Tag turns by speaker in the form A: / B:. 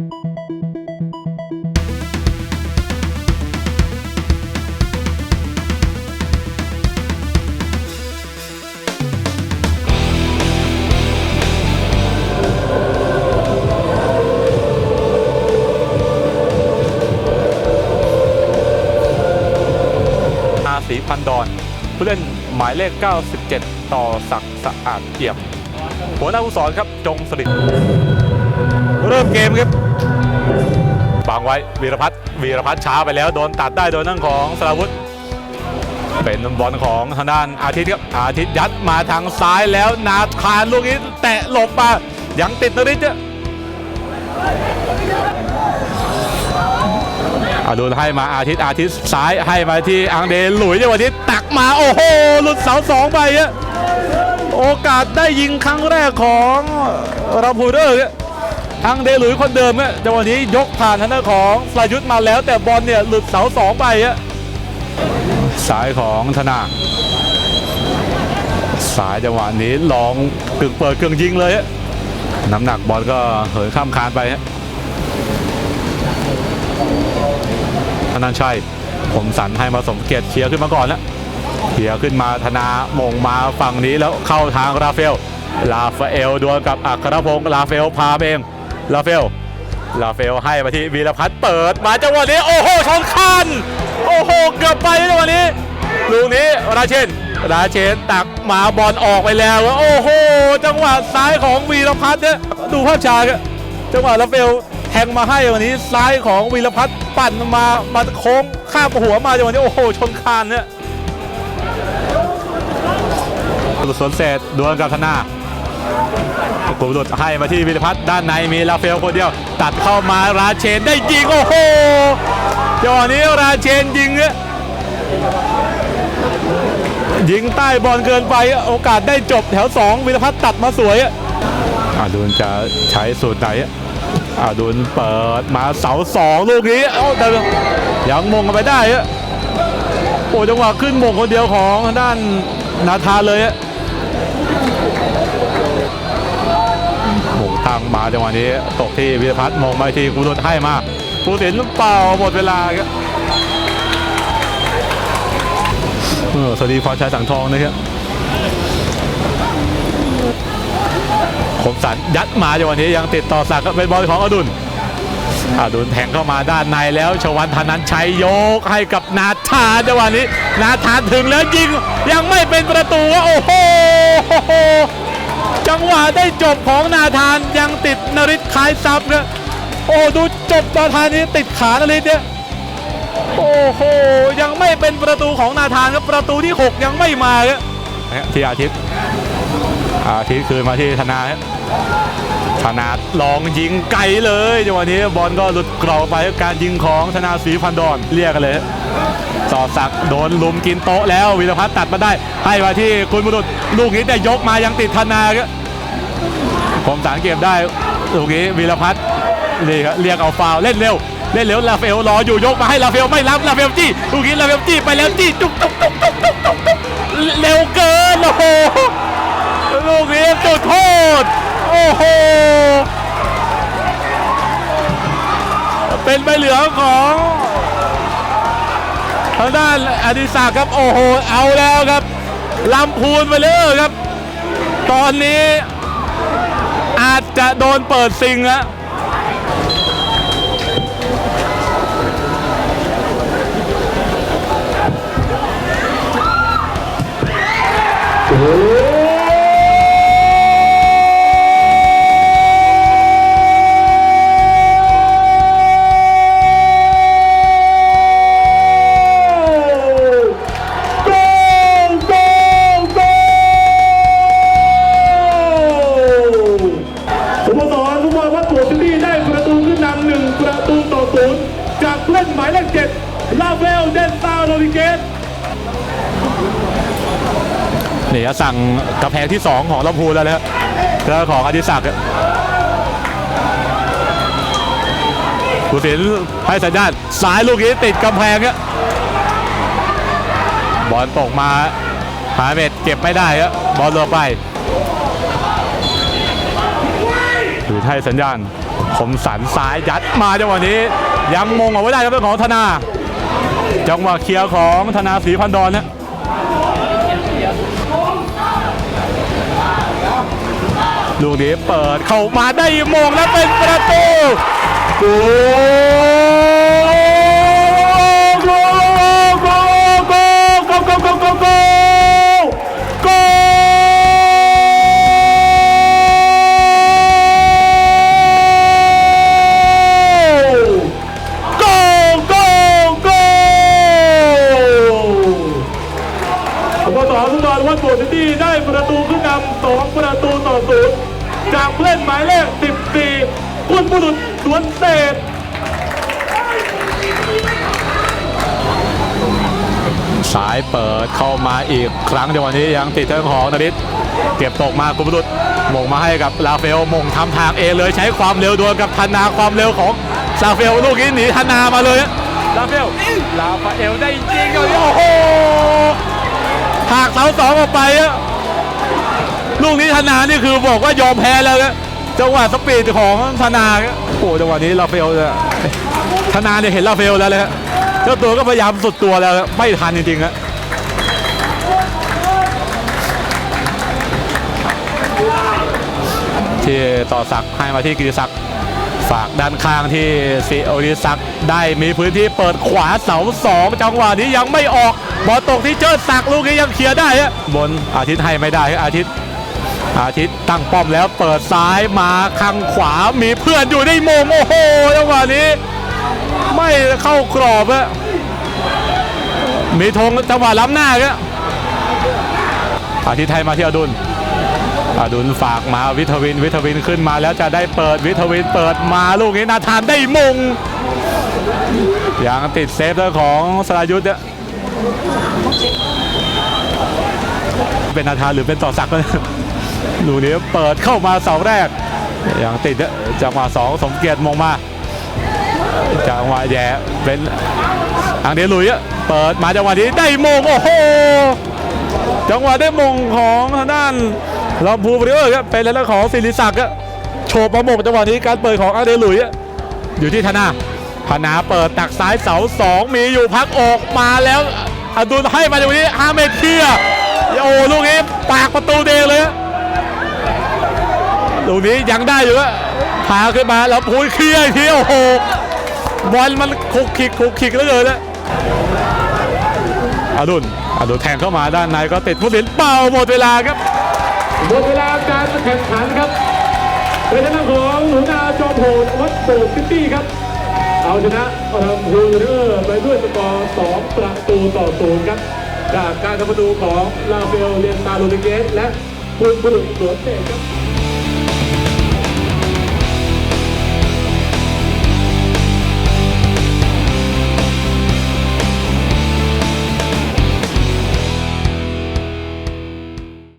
A: อาศีพันดอนผู้เล่นหมายเลข 97 ต่อศักดิ์สะอาดเอี่ยมหัวหน้าผู้สอนครับจงสลิดเริ่มเกมครับ บังไว้วีรพัฒน์วีรพัฒน์ช้าไปแล้วโดนตัดได้โดยนั่งของสราวุธ เป็นบอลของทางด้านอาทิตย์ครับอาทิตย์ยัดมาทางซ้ายแล้วนาคานลูกนี้แตะหลบมายังติดนริศเนี่ยอดูให้มาอาทิตย์อาทิตย์ซ้ายให้มาที่อังเดหลุยในวันนี้ตักมาโอ้โหหลุดเสาสองไปอะโอกาสได้ยิงครั้งแรกของราพูเดอร์ เนี่ยอังเดลุยคนเดิมเนี่ยจังหวะนี้ยกผ่านทางด้านของสายุทธมาแล้ว แต่บอลเนี่ยหลุดเสาสองไปอะสายของธนาสายจังหวะนี้ลองกึ่งเปิดกึ่งยิงเลยฮะน้ำหนักบอลก็เหินข้ามคานไปฮะธนันชัยผมสันให้มาสมเกียรติเคลียร์ขึ้นมาก่อนแล้วเคลียร์ขึ้นมาธนามงมาฝั่งนี้แล้วเข้าทางราเฟลลาฟาเอลดวลกับอัครพงศ์ลาเฟลพาเอง ลาเฟล ลาเฟลให้มาที่วีรพัฒน์เปิดมาจังหวะนี้ โอ้โหชนคัน โอ้โห เกือบไปจังหวะนี้ ลูกนี้ราเชน ราเชนตักมาบอลออกไปแล้ว โอ้โห จังหวะซ้ายของวีรพัฒน์เนี่ย ดูภาพช้าจังหวะลาเฟลแทงมาให้วันนี้ซ้ายของวีรพัฒน์ปั่นมามาโค้งข้ามหัวมาจังหวะนี้โอ้โห ชนคานเนี่ยสวนเศษดวลกับธนา กูหลุดให้มาที่วิรพัฒน์ด้านในมีลาเฟลคนเดียว ตัดเข้ามาราเชนได้ยิงโอ้โหจังหวะนี้ราเชนยิงอะยิงใต้บอลเกินไปโอกาสได้จบแถว 2 วิรพัฒน์ตัดมาสวยอะอาดุลจะใช้สูตรไหนอะอาดุลเปิดมาเสาสองลูกนี้เอ้าแต่ยังมงกันไปได้อะโอ้จังหวะขึ้นมงคนเดียวของด้านนาธานเลยอะ หมูตั้งมาจังหวะนี้ตกที่วิรพัฒน์มองไปที่กูรถให้มาผู้สินเป่าหมดเวลาครับเออสวัสดีพรชัยสังทองนะครับคมสันยัดมาจังหวะนี้ยังติดต่อสักเป็นบอลของอดุลอดุลแทงเข้ามาด้านในแล้วชวันธนันชัยยกให้กับนาธานจังหวะนี้ นาธานถึงแล้วยิงยังไม่เป็นประตูโอ้โห จังหวะได้จบของนาธานยังติดนริศคล้ายซับเนี่ยโอ้ดูจบนาธานนี้ติดขานริศเนี่ยโอ้โหยังไม่เป็นประตูของนาธานครับประตูที่ 6 ยังไม่มาครับที่อาทิตย์อาทิตย์คืนมาที่ธนาครับธนาลองยิงไกลเลยจังหวะนี้บอลก็หลุดกรอบไปกับการยิงของธนาศรีพันดอนเรียกกันเลยสอดสักโดนลุมกินโต๊ะแล้ววิรพัฒน์ตัดมาได้ ให้มาที่คุณบุรุษลูกนี้แต่ยกมายังติดธนาครับ ผมสารเก็บได้ลูกนี้วีรพัฒน์นี่ครับเรียกเอาฟาวเล่นเร็วเล่นเร็วลาเฟลรออยู่ยกมาให้ลาเฟลไม่รับลาเฟลจี้ลูกนี้ลาเฟลจี้ไปแล้วจี้จุกจุกจุกจุกจุกจุกจุกเร็วเกินโอ้โหลูกนี้จุดโทษโอ้โหเป็นใบเหลืองของทางด้านอดิศักดิ์ครับโอ้โหเอาแล้วครับลำพูนไปเลยครับ ตอนนี้ อาจจะโดนเปิดซิงแล้ว
B: สโม สรฟุตบอลวัดตัวซิตี้ได้ประตูขึ้นนำหนึ่งประตูต่อศูนย์จากเล่นหมายเลขเจ็ดลาเวลเดนซาโรดิเกส
A: นี่จะสั่งกระแพงที่ 2 ของลำพูนแล้วนะครับแล้วของอดิศักดิ์ผู้สินให้สัญญาณสายลูกนี้ติดกำแพงอะบอลตกมาหาเม็ดเก็บไม่ได้ครับบอลลงไป ถือให้สัญญาณคมสันซ้ายยัดมาจังหวะนี้ ยังมงเอาไว้ได้ครับเป็นของธนา จังหวะเคลียร์ของธนาศรีพันดอนนะลูกนี้เปิดเข้ามาได้มงและเป็นประตูโกโก
B: บุรุษสวนเศษ
A: สายเปิดเข้ามาอีกครั้งจังหวะนี้ยังติดเรื่องของนริศเก็บตกมากุบุรุษมงมาให้กับลาเฟลมงทำทางเองเลยใช้ความเร็วดวลกับธนาความเร็วของลาเฟลลูกนี้หนีธนามาเลยอะลาเฟลลาฟาเอลได้จริงๆเลยโอ้โหหักเสาสองออกไปอะลูกนี้ธนานี่คือบอกว่ายอมแพ้แล้วนะ จังหวะสปีดของธนาโอ้โหจังหวะนี้ลาเฟลเนี่ยธนาเนี่ยเห็นลาเฟลแล้วเลยฮะเจ้าตัวก็พยายามสุดตัวแล้วไม่ทันจริงๆฮะที่ต่อศักให้มาที่กิติศักดิ์ฝากด้านข้างที่ซีโอริศักดิ์ได้มีพื้นที่เปิดขวาเสาสองจังหวะนี้ยังไม่ออกบอลตกที่เจิดศักดิ์ลูกนี้ยังเคลียร์ได้ฮะบนอาทิตย์ให้ไม่ได้อาทิตย์ อาทิตย์ตั้งป้อมแล้วเปิดซ้ายมาข้างขวามีเพื่อนอยู่ในโมงโอ้โหจังหวะนี้ ไม่เข้ากรอบอะมีธงจังหวะล้ำหน้าก็อาทิตย์ไทยมาที่อดุลอดุลฝากมาวิทวิน วิทวินขึ้นมาแล้วจะได้เปิดวิทวินเปิดมาลูกนี้นาธานได้มงอยังติดเซฟเรื่องของสรายุทธ์เป็นนาธานหรือเป็นต่อสักดิ์วะเนี่ย ลูกนี้เปิดเข้ามาเสาแรกยังติดจังหวะสองสมเกียรติมองมาจังหวะแย่เป็นอังเดียลุยอะเปิดมาจังหวะนี้ได้มงโอ้โหจังหวะได้มงของทางด้านลำพูบริเวอร์ครับเป็นเรื่องของศิริศักดิ์โชว์ประมงจังหวะนี้การเปิดของอังเดียลุยอะอยู่ที่ธนาธนาเปิดตักซ้ายเสาสองมีอยู่พักออกมาแล้วอดุลให้มาจังหวะนี้ฮาเมเคียโอ้ลูกนี้ปากประตูเดเลย ลูกนี้ยังได้อยู่อะพาขึ้นมาแล้วพูดเคลียร์อีกทีโอ้โหบอลมันคุกคิกคุกคิกเหลือเกินะอดุลอดุลแทงเข้ามาด้านในก็ติดผู้สินเป่าหมดเวลาครับ
B: หมดเวลาการแข่งขันครับเป็นทางของหนูนาจอมโหดวัดโบสถ์ซิตี้ครับ เอาชนะเอ่อฮูเรอร์ไปด้วยสกอร์ 2 ประตูต่อศูนย์ครับ จากการทำประตูของลาเฟลเลียนตาโรดิเกสและคุณบุรุษสวนเตะครับ